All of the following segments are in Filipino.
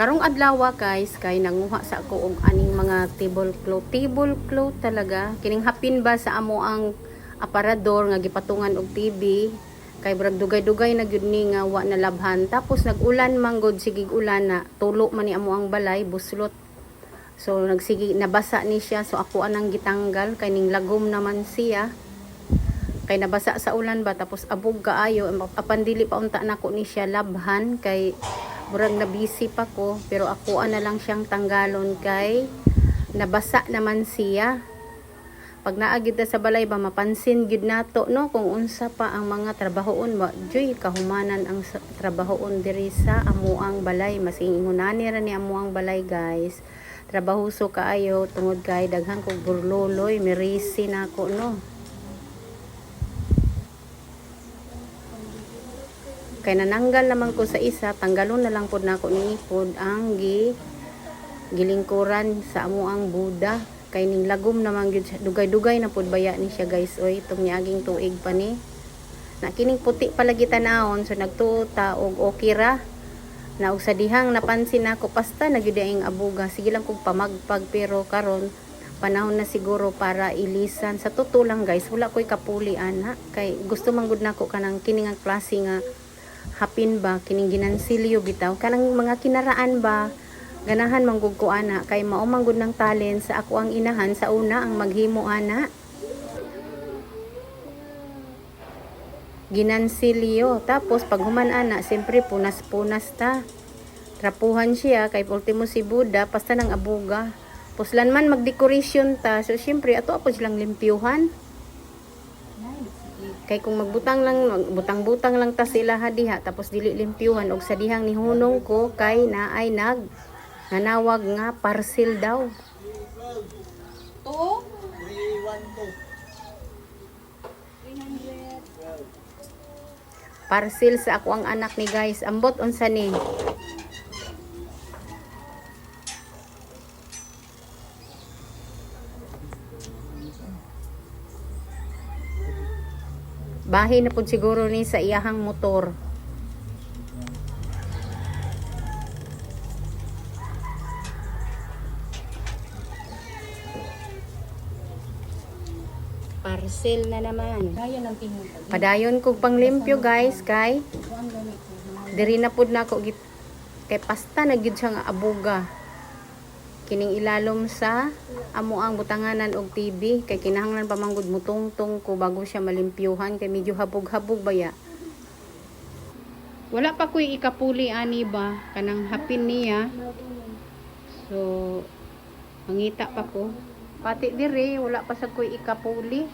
Karong adlaw guys, kay nanguha sa ako og aning mga table cloth. Table cloth talaga. Kining hapin ba sa amo ang aparador nga gipatungan og TV. Kay brag dugay-dugay na gyud ni nga wa na labhan. Tapos nagulan manggod sigig ulan na tulo man ni amo ang balay buslot. So nagsigi nabasa ni siya so ako anang gitanggal kay ning lagom naman siya. Kay nabasa sa ulan ba tapos abog kaayo apan dili pa unta nako ni siya labhan kay murag na busy pa ko pero ako na lang siyang tanggalon kay nabasa naman siya. Pag naagid na sa balay ba mapansin gid nato no kung unsa pa ang mga trabahoon. Ba joy kahumanan ang trabahoon diri sa amuang balay. Masingunani ra ni amuang balay guys. Trabahuso kaayo tungod kay daghan kog burloloy mirisi nako no kay nananggal naman ko sa isa tanggalon na lang pod nako ni pod ang gi gilingkuran sa amo ang Buddha kay ning lagom naman gyud dugay-dugay na pod baya ni siya guys. Oy itong niaging tuig pa ni. Na kining puti palagi tanawon so nagtuta og okay ra. Na og sa dihang napansin nako pasta na gyud ang abuga sige lang kog pamagpag. Pero karon panahon na siguro para ilisan. Sa totoo lang guys wala koy kapuli ana kay gusto man gud nako kanang kining ang klase nga hapin ba? Kining ginansilyo bitaw. Kanang mga kinaraan ba? Ganahan manggug ko ana. Kay mao man gud ng talent sa ako ang inahan. Sa una ang maghimo ana. Ginansilyo. Tapos pag human ana siyempre punas-punas ta. Trapuhan siya kay ultimo si Buddha pasta nang abuga. Puslan man magdecoration ta. So siyempre ato apo silang limpyuhan kay kung magbutang lang butang-butang lang ta sila hadiha tapos dili limpyuhan. Og sa dihang ni hunong ko kay naay nag nanawag nga parcel daw. To? parcel sa ako ang anak ni guys. Ambot unsa ni bahin na pud siguro ni sa iyahang motor parcel na naman Kaya ng tingin. Padayon kog panglimpyo guys kay diri na pud nako git kay pasta na gyud siya nga abuga. Kining ilalom sa amo ang butanganan og TV kay kinahanglan pa manggod mutungtong ko bago siya malimpyuhan kay medyo habog-habog baya. Wala pa ko'y ikapuli ani ba kanang hapin niya. So mangita pa ko. Pati diri wala pa sa ko'y ikapuli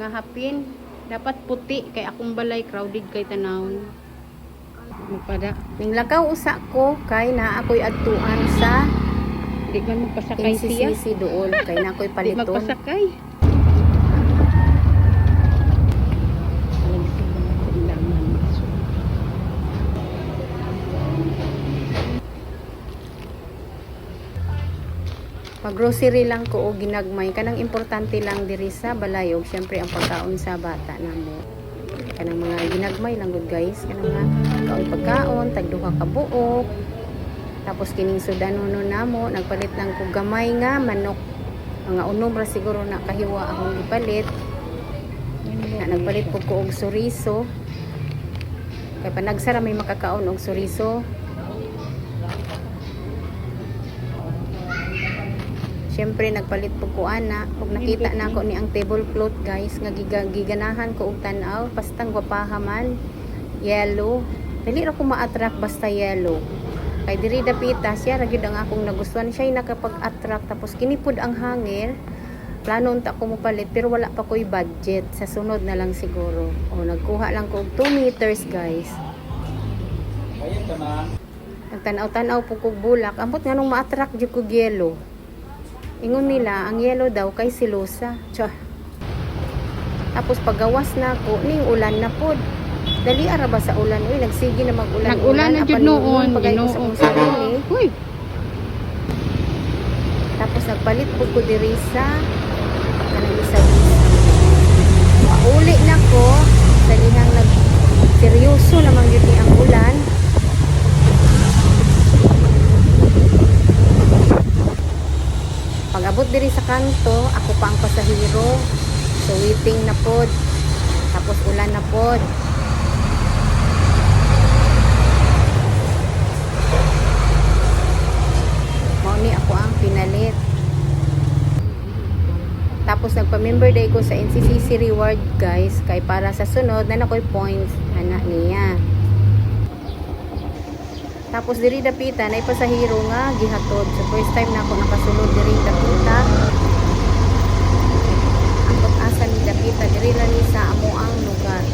nga hapin dapat puti kay akong balay crowded kay tanawon magpada ning lakaw usa ko kay naa ako'y adtuan sa Di man magpasakay siya. NCCC doon kay na ako'y Di paliton. magpasakay. pag grocery lang ko o ginagmay. Kanang importante lang diri sa balayog syempre ang pagkaon sa bata namo. Kanang mga ginagmay lang gud guys. Kanang mga kaon pagkaon tagduha ka buok tapos kining sudanono namo nagpalit lang ko gamay nga manok. Mga unom ra siguro na kahiwa akong ipalit. Na nagpalit po ko og suriso. Kay panagsara may makakaon og suriso. Siyempre nagpalit po ko ana. Ug nakita na ako ni ang tablecloth guys nga giga, giganahan ko og tan-aw bastang gwapaha man yellow. Dili ra ko ma-attract basta yellow kay diri dapita siya ra gyud ang akong nagustuhan. Siya nakapag-attract tapos kini pud ang hanger plano unta ko mopalit pero wala pa ko'y budget. Sa sunod na lang siguro. O nagkuha lang ko og 2 meters guys. Bayad ka na. nagtanaw-tanaw po kog bulak. Ambot nga nung ma-attract jud kog yellow ingon nila ang yellow daw kay silosa Tsa. tapos paggawas na ko ning ulan na pod Dali ara ba sa ulan? Uy, nagsige na mag-ulan. Nag-ulan na jud noon, Ginoo. Uy. Tapos nagpalit po ko diri sa kanang isa. Mauli na ko sa dihang nag seryoso lamang yun ang ulan. Pag-abot diri sa kanto, ako pa ang pasahero. So waiting na pod. Tapos ulan na pod. Nagpa-member day ko sa NCCC reward guys kay para sa sunod na nakoy points ana niya. Tapos diri dapita na pasahero nga gihatod. So first time na ako nakasulod diri dapita. Ang pag-asa ni dapita diri lang ni sa amo ang lugar.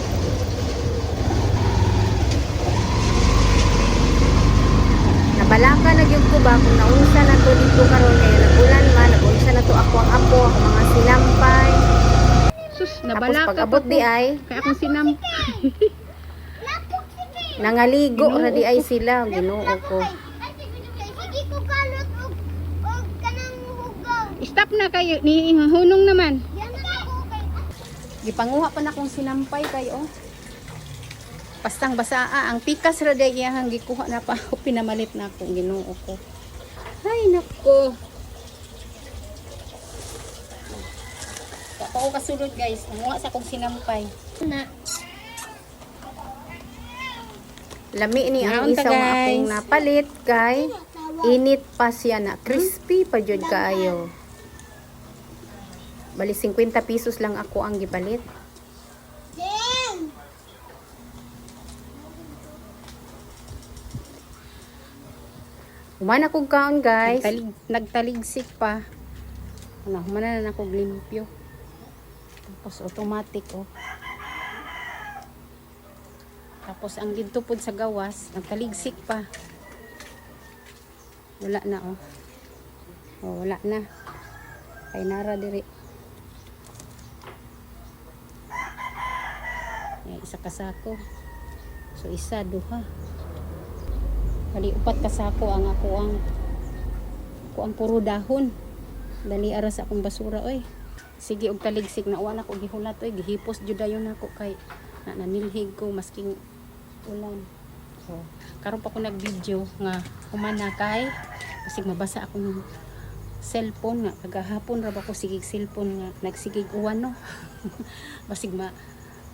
Nabalaka na gyud ko ba kung naunsa na to dito karon kaya nagulan man nagunsa na to ako ang apo ako mga. Sus, Tapos nabalaka pag abot pa di ay Kaya akong sinam... nangaligo ra di ay sila Ginoo ko. Stop na kayo. Ni hunong naman. Na Gipanguha pa na akong sinampay kay oh. Pastang basaa ang pikas ra iyang gikuha na pa pinamalit na ako Ginoo ko. Ay nako. Kapag kasulod guys, nanguha sa akong sinampay. Na. Lami ni ang Naon ta, isa nga guys? akong napalit kay init pa siya na crispy pa jud kaayo. Bali 50 pesos lang ako ang gipalit. Jen. Human akong kaon guys. Nagtalig, nagtaligsik pa. Ano, humana na ako limpyo. Tapos automatic oh. Tapos ang dito pod sa gawas, nagtaligsik pa. Wala na oh. Oh, wala na. Kay nara diri. Yan, isa kasako. So isa duha. Kali upat kasako ang ako ang ako ang puro dahon. Dali ara sa akong basura oy. Sige og taligsik na wala ko gihulat oy, gihipos jud dayon ako kay na nanilhig ko masking ulan. So, karon pa ko nag-video nga humana kay kasi mabasa akong cellphone nga kagahapon ra ba ko sigig cellphone nga nagsigig uwan no. Basig ma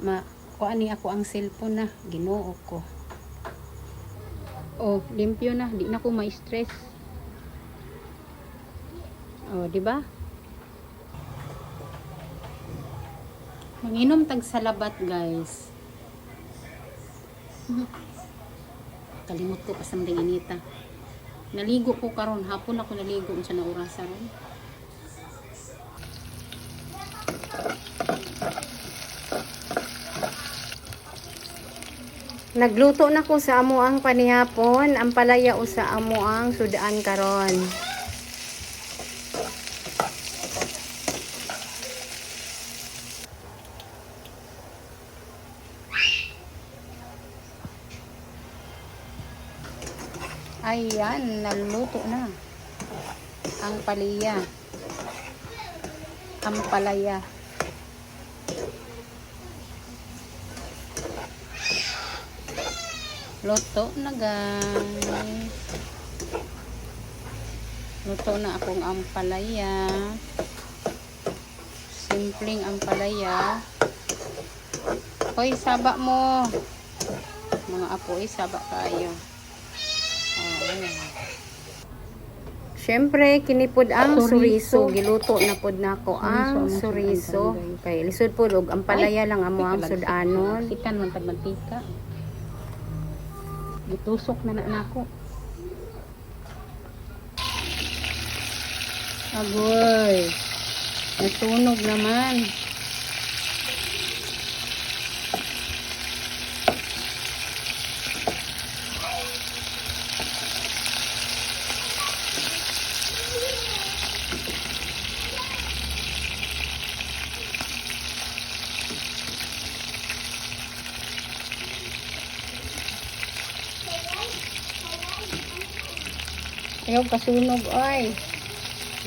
ma kuan ni ako ang cellphone na Ginoo ko. Oh, limpyo na, di na ko ma-stress. Oh, di ba? Manginom tag salabat, guys. Kalimot ko pasang ding inita. Naligo ko karon, hapon ako naligo unsa na orasa. Nagluto na ko sa amo ang panihapon, ang palaya o sa amo ang sudaan karon. Ayan, naluto na. Ang palaya. Ang palaya. Luto na guys. Luto na akong ampalaya. Simpleng ampalaya. Hoy, saba mo. Mga apo, eh, saba kayo. Siyempre, kinipod ang suriso. Giluto na pod na ako ang Suriso, ang. Kay lisod po, og ampalaya lang amo ang sudanon. Sikan man tag mantika. Gitusok na na nako. Agoy. Nasunog naman. Ayaw kasunog ay.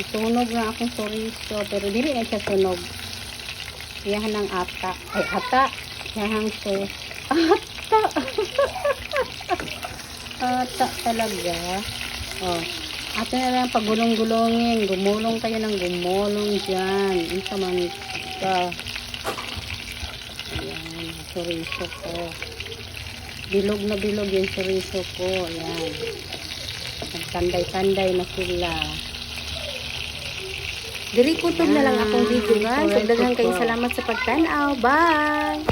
Sunog na akong chorizo. Pero dili na siya sunog. Iyahan ng ata. Ay, ata. Iyahan so. Ata. ata talaga. Oh. Ato na lang pagulong-gulongin. Gumulong kayo ng gumulong dyan. Isa man ka. Ayan, chorizo ko. Bilog na bilog yung chorizo ko. Ayan. Tanday-tanday na sila. Diri kutog na lang akong video guys. Ug kayong salamat sa pagtanaw. Bye!